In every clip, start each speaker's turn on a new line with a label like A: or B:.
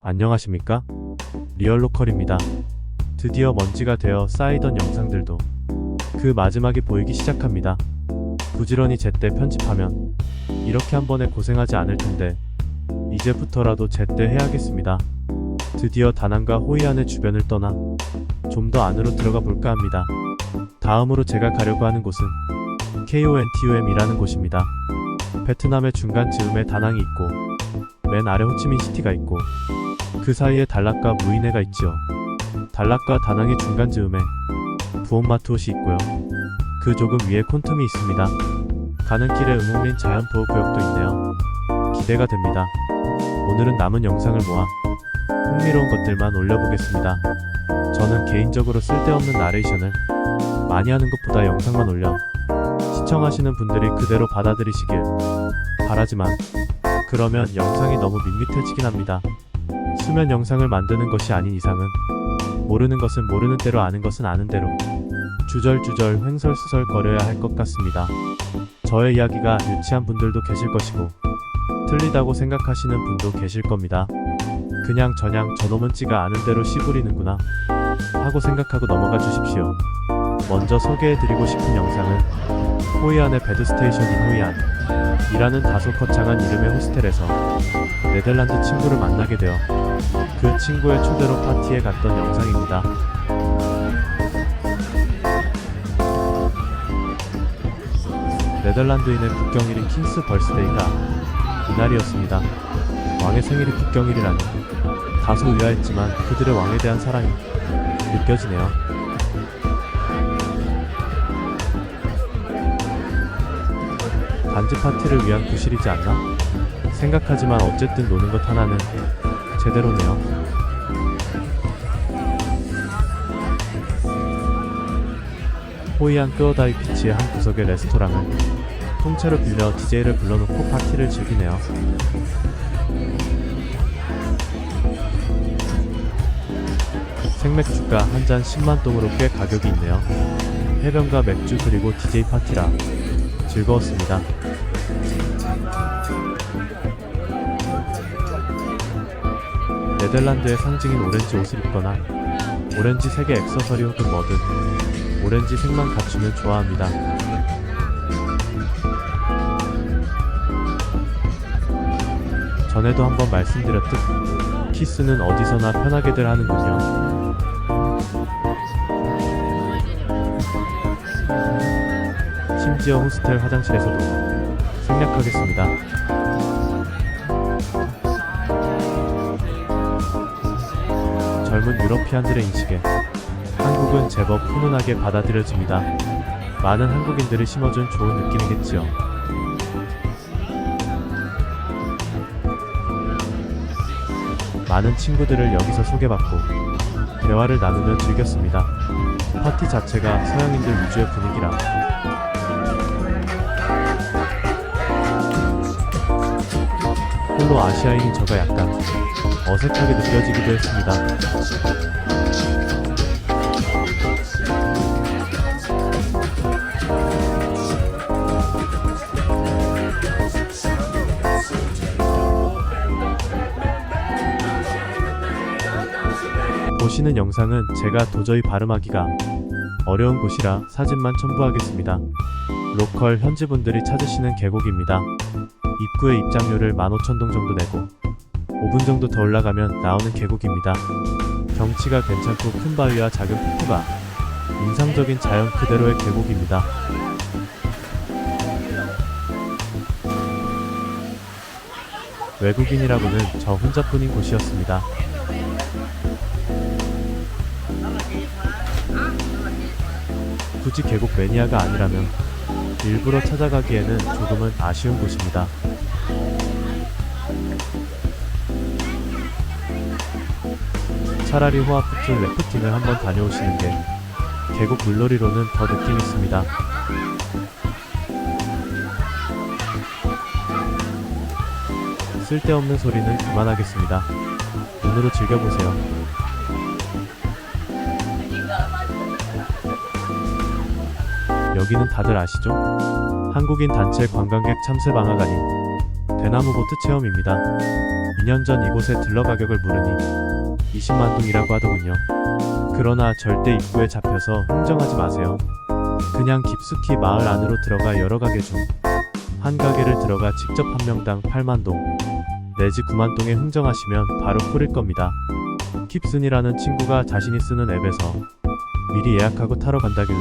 A: 안녕하십니까? 리얼로컬입니다. 드디어 먼지가 되어 쌓이던 영상들도 그 마지막이 보이기 시작합니다. 부지런히 제때 편집하면 이렇게 한 번에 고생하지 않을 텐데 이제부터라도 제때 해야겠습니다. 드디어 다낭과 호이안의 주변을 떠나 좀 더 안으로 들어가 볼까 합니다. 다음으로 제가 가려고 하는 곳은 KONTUM이라는 곳입니다. 베트남의 중간 즈음에 다낭이 있고 맨 아래 호치민시티가 있고 그 사이에 달락과 무이네가 있지요. 달락과 다낭의 중간 즈음에 부온마투옷이 있고요. 그 조금 위에 콘툼이 있습니다. 가는 길에 음옥린 자연보호 구역도 있네요. 기대가 됩니다. 오늘은 남은 영상을 모아 흥미로운 것들만 올려보겠습니다. 저는 개인적으로 쓸데없는 나레이션을 많이 하는 것보다 영상만 올려 시청하시는 분들이 그대로 받아들이시길 바라지만 그러면 영상이 너무 밋밋해지긴 합니다. 수면 영상을 만드는 것이 아닌 이상은 모르는 것은 모르는 대로 아는 것은 아는 대로 주절주절 횡설수설 거려야 할 것 같습니다. 저의 이야기가 유치한 분들도 계실 것이고 틀리다고 생각하시는 분도 계실 겁니다. 그냥 저냥 저놈은 찌가 아는 대로 씨부리는구나 하고 생각하고 넘어가 주십시오. 먼저 소개해드리고 싶은 영상은 호이안의 배드스테이션인 호이안 이라는 다소 거창한 이름의 호스텔에서 네덜란드 친구를 만나게 되어 그 친구의 초대로 파티에 갔던 영상입니다. 네덜란드인의 국경일인 킹스 벌스데이가 이날이었습니다. 왕의 생일이 국경일이라니 다소 의아했지만 그들의 왕에 대한 사랑이 느껴지네요. 단지 파티를 위한 구실이지 않나? 생각하지만 어쨌든 노는 것 하나는 제대로네요. 호이안 끄어다이 비치의 한 구석의 레스토랑을 통째로 빌려 DJ를 불러놓고 파티를 즐기네요. 생맥주가 한 잔 10만 동으로 꽤 가격이 있네요. 해변과 맥주 그리고 DJ 파티라 즐거웠습니다. 네덜란드의 상징인 오렌지 옷을 입거나 오렌지 색의 액세서리 혹은 뭐든 오렌지 색만 갖추면 좋아합니다. 전에도 한번 말씀드렸듯 키스는 어디서나 편하게들 하는군요. 심지어 호스텔 화장실에서도 생략하겠습니다. 젊은 유러피안들의 인식에 한국은 제법 훈훈하게 받아들여집니다. 많은 한국인들을 심어준 좋은 느낌이겠지요. 많은 친구들을 여기서 소개받고 대화를 나누며 즐겼습니다. 파티 자체가 서양인들 위주의 분위기라 홀로 아시아인인 저가 약간 어색하게 느껴지기도 했습니다. 보시는 영상은 제가 도저히 발음하기가 어려운 곳이라 사진만 첨부하겠습니다. 로컬 현지분들이 찾으시는 계곡입니다. 입구에 입장료를 15,000동 정도 내고 5분 정도 더 올라가면 나오는 계곡입니다. 경치가 괜찮고 큰 바위와 작은 폭포가 인상적인 자연 그대로의 계곡입니다. 외국인이라고는 저 혼자뿐인 곳이었습니다. 굳이 계곡 매니아가 아니라면 일부러 찾아가기에는 조금은 아쉬운 곳입니다. 차라리 호아프트 래프팅을 한번 다녀오시는 게 계곡 물놀이로는 더 느낌 있습니다. 쓸데없는 소리는 그만하겠습니다. 눈으로 즐겨보세요. 여기는 다들 아시죠? 한국인 단체 관광객 참새 방학 아닌 대나무 보트 체험입니다. 2년 전 이곳에 들러 가격을 물으니 20만 동이라고 하더군요. 그러나 절대 입구에 잡혀서 흥정하지 마세요. 그냥 깊숙이 마을 안으로 들어가 여러 가게 중 한 가게를 들어가 직접 한 명당 8만 동 내지 9만 동에 흥정하시면 바로 꿀일 겁니다. 킵슨이라는 친구가 자신이 쓰는 앱에서 미리 예약하고 타러 간다길래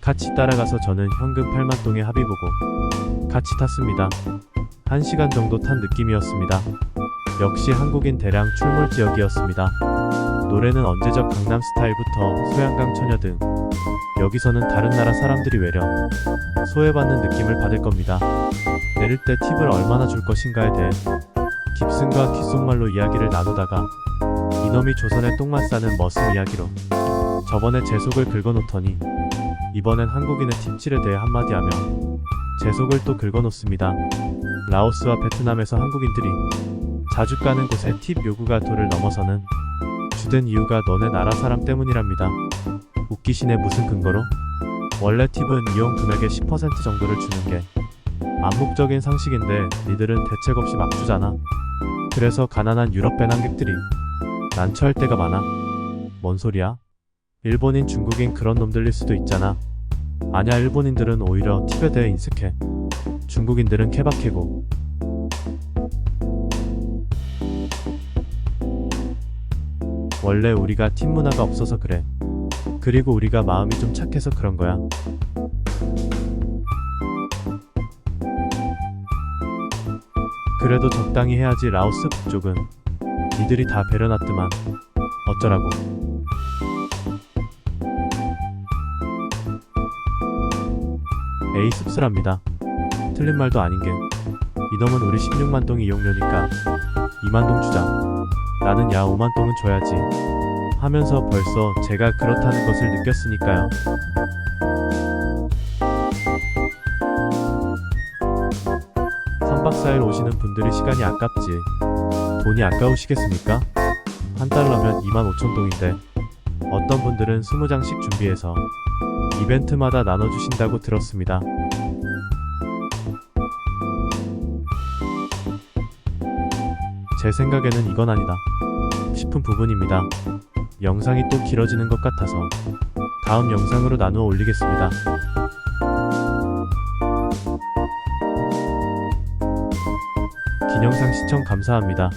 A: 같이 따라가서 저는 현금 8만 동에 합의 보고 같이 탔습니다. 1시간 정도 탄 느낌이었습니다. 역시 한국인 대량 출몰 지역이었습니다. 노래는 언제적 강남 스타일부터 소양강 처녀 등 여기서는 다른 나라 사람들이 외려 소외받는 느낌을 받을 겁니다. 내릴 때 팁을 얼마나 줄 것인가에 대해 깁슨과 귓속말로 이야기를 나누다가 이놈이 조선의 똥만 싸는 머슴 이야기로 저번에 제 속을 긁어놓더니 이번엔 한국인의 팁질에 대해 한마디 하며 제 속을 또 긁어놓습니다. 라오스와 베트남에서 한국인들이 자주 가는 곳에 팁 요구가 도를 넘어서는 주된 이유가 너네 나라 사람 때문이랍니다. 웃기시네 무슨 근거로? 원래 팁은 이용 금액의 10% 정도를 주는 게 암묵적인 상식인데 니들은 대책 없이 막 주잖아. 그래서 가난한 유럽 배낭객들이 난처할 때가 많아. 뭔 소리야? 일본인 중국인 그런 놈들일 수도 있잖아. 아냐 일본인들은 오히려 팁에 대해 인색해. 중국인들은 케바케고. 원래 우리가 팁 문화가 없어서 그래. 그리고 우리가 마음이 좀 착해서 그런 거야. 그래도 적당히 해야지 라오스 북쪽은. 니들이 다 배려놨더만. 어쩌라고. 에이 씁쓸합니다. 틀린 말도 아닌 게. 이놈은 우리 16만 동이 이용료니까 2만 동 주자 나는 야 5만 동은 줘야지 하면서 벌써 제가 그렇다는 것을 느꼈으니까요 삼박사일 오시는 분들이 시간이 아깝지 돈이 아까우시겠습니까? 한 달러면 2만 5천 동인데 어떤 분들은 20장씩 준비해서 이벤트마다 나눠주신다고 들었습니다. 제 생각에는 이건 아니다 싶은 부분입니다. 영상이 또 길어지는 것 같아서 다음 영상으로 나누어 올리겠습니다. 긴 영상 시청 감사합니다.